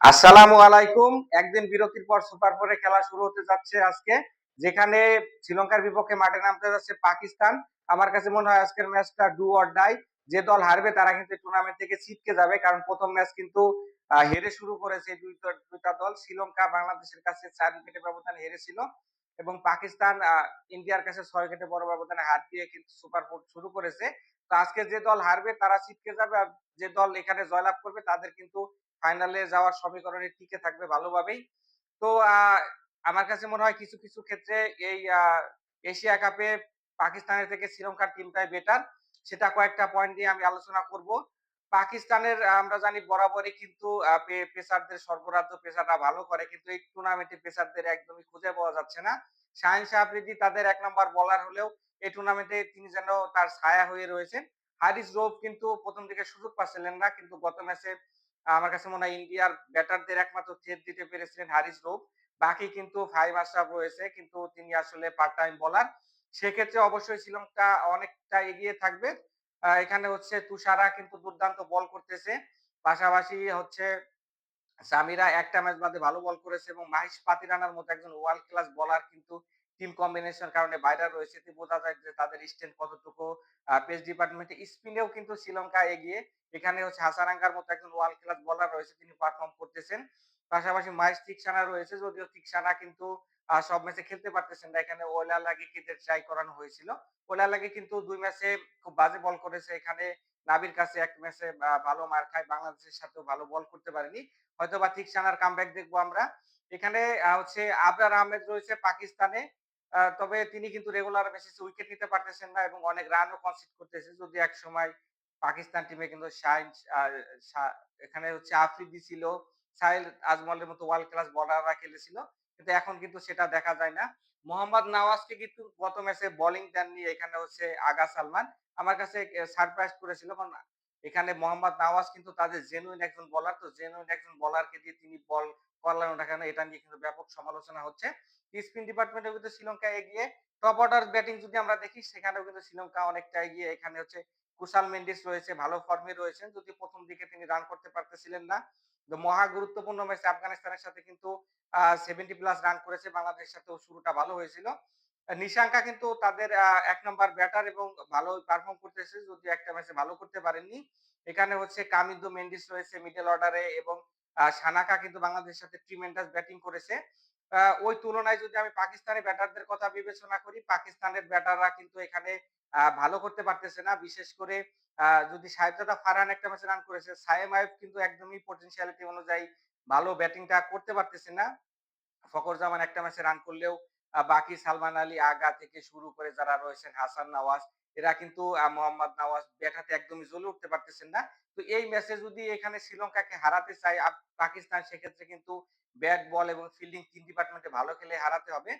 আসসালামু আলাইকুম। একদিন বিরতির পর সুপার ফোরে খেলা শুরু হতে যাচ্ছে আজকে, যেখানে শ্রীলঙ্কার বিপক্ষে মাঠে নামতে যাচ্ছে পাকিস্তান। আমার কাছে মনে হয় আজকের ম্যাচটা ডু অর ডাই। যে দল হারবে তারা কিন্তু টুর্নামেন্ট থেকে ছিটকে যাবে, কারণ প্রথম ম্যাচ কিন্তু হেরে শুরু করেছে এই দুইটা দল। শ্রীলঙ্কা বাংলাদেশের কাছে চার উইকেটে ব্যবধানে হেরেছিল এবং পাকিস্তান ইন্ডিয়ার কাছে ছয় উইকেটে বড় ব্যবধানে হার দিয়ে কিন্তু সুপার ফোর শুরু করেছে। তো আজকে যে দল হারবে তারা ছিটকে যাবে, আর যে দল এখানে জয়লাভ করবে তাদের কিন্তু ফাইনালে যাওয়ার সমীকরণে টিকে থাকবে ভালোভাবেই। তো আমার কাছে মনে হয় কিছু কিছু ক্ষেত্রে এই এশিয়া কাপে পাকিস্তানের থেকে শ্রীলঙ্কার টিমটাই বেটার সেটা কয়েকটা পয়েন্ট নিয়ে আমি আলোচনা করব। পাকিস্তানের, আমরা জানি, বরাবরই কিন্তু পেসারদের সর্বরাজ্য পেসাররা ভালো করে, কিন্তু এই টুর্নামেন্টে পেসারদের একদমই খুঁজে পাওয়া যাচ্ছে না। শাহিন শাহ আফ্রিদি তাদের এক নম্বর বলার হলেও এই টুর্নামেন্টে তিনি যেন তার ছায়া হয়ে রয়েছেন। হারিস রোভ কিন্তু প্রথম দিকে সুযোগ পাচ্ছিলেন না, কিন্তু গত ম্যাচে আমার কাছে মনে হয় ইন্ডিয়ার ব্যাটারদের একমাত্র থ্রেট দিতে পেরেছিলেন হারিস রোভ বাকি কিন্তু ফাইভ আশরাফ রয়েছে কিন্তু তিনি আসলে পার্ট টাইম বলার সেক্ষেত্রে অবশ্যই শ্রীলঙ্কা অনেকটা এগিয়ে থাকবে। এখানে হচ্ছে তুষারা কিন্তু দুর্দান্ত বল করতেছে। পাশাপাশি হচ্ছে সামিরা একটা ম্যাচ বাদে ভালো বল করেছে এবং মাহিশ পাতিরানার মতো একজন ওয়ার্ল্ড ক্লাস বলার কিন্তু টিম কম্বিনেশন কারণে বাইরে রয়েছে বোঝা যায় যে তাদের স্ট্রেন্থ কতটুকু। পেস ডিপার্টমেন্টে স্পিনেও কিন্তু শ্রীলঙ্কা এগিয়ে, এখানে হচ্ছে হাসারাঙ্গার মতো একজন ওয়ার্ল্ড ক্লাস বলার রয়েছে, তিনি পারফর্ম করতেছেন। পাশাপাশি মাহিশ তিকসানা রয়েছে, যদিও তিকসানা কিন্তু সব ম্যাচে খেলতে পারতেছেন না। এখানে ওলা লাগে কেটে ট্রাই করানো হয়েছিল। ওলা লাগে কিন্তু দুই ম্যাচে খুব বাজে বল করেছে। এখানে নাবির কাছে এক ম্যাচে ভালো মার খায়, বাংলাদেশের সাথেও ভালো বল করতে পারেনি। হয়তো বা তিকসানার কামব্যাক দেখব আমরা। এখানে হচ্ছে আবরার আহমেদ রয়েছে পাকিস্তানে। তবে তিনি কিন্তু রেগুলার বেসিসে উইকেট নিতে পারতেছেন না এবং অনেক রানও কনসিড করতেছে। যদি এক সময় পাকিস্তান টিমে কিন্তু শাহিন আহ, শা- এখানে হচ্ছে আফ্রিদি ছিল সাহিল আজমলের মতো ওয়ার্ল্ড ক্লাস বলাররা খেলেছিল। কিন্তু এখন কিন্তু সেটা দেখা যায় না। মোহাম্মদ নওয়াজকে কিন্তু গত ম্যাচে বোলিং দেননি এখানে হচ্ছে আগা সালমান। আমার কাছে সারপ্রাইজ করেছিল। কারণ এখানে মোহাম্মদ নওয়াজ কিন্তু তাদের জেনুইন একজন বলার তো জেনুইন একজন বলারকে দিয়ে তিনি বল করলেন না কেন এটা নিয়ে কিন্তু ব্যাপক সমালোচনা হচ্ছে। স্পিন ডিপার্টমেন্টের কিন্তু শ্রীলঙ্কা এগিয়ে টপ অর্ডার ব্যাটিং যদি আমরা দেখি, সেখানেও কিন্তু শ্রীলঙ্কা অনেকটা এগিয়ে। এখানে হচ্ছে কুশাল মেন্ডিস রয়েছে, ভালো ফর্মে রয়েছেন। যদি প্রথম দিকে তিনি রান করতে পারতেছিলেন না মহা গুরুত্বপূর্ণ ম্যাচে আফগানিস্তানের সাথে কিন্তু সেভেন্টি প্লাস রান করেছে। বাংলাদেশের সাথেও শুরুটা ভালো হয়েছিল। নিশাঙ্কা কিন্তু তাদের এক নম্বর ব্যাটার এবং ভালো পারফর্ম করতেছে যদি একটা ম্যাচে ভালো করতে পারেননি, এখানে হচ্ছে কামিদো মেন্ডিস রয়েছে মিডল অর্ডারে এবং সানাকা কিন্তু বাংলাদেশের সাথে ট্রিমেন্ডাস ব্যাটিং করেছে। ওই তুলনায় যদি আমি পাকিস্তানি ব্যাটারদের কথা বিবেচনা করি, পাকিস্তানের ব্যাটাররা কিন্তু এখানে ভালো করতে পারতেছে না। বিশেষ করে যদি সাহেবজাদা ফারহান একটা ম্যাচে রান করেছে, সায়েম আইব কিন্তু একদমই পটেনশিয়ালিটি অনুযায়ী ভালো ব্যাটিংটা করতে পারতেছে না। ফখর জামান একটা ম্যাচে রান করলেও বাকি সালমান আলী আগা থেকে শুরু করে যারা রয়েছেন হাসান নওয়াজ, এরা কিন্তু মোহাম্মদ নওয়াজ ব্যাটাতে একদমই জ্বলে উঠতে পারতেছেন না। তো এই ম্যাচে যদি এখানে শ্রীলঙ্কাকে হারাতে চায় পাকিস্তান সেক্ষেত্রে কিন্তু ব্যাট, বল এবং ফিল্ডিং তিন ডিপার্টমেন্টে ভালো খেলে হারাতে হবে।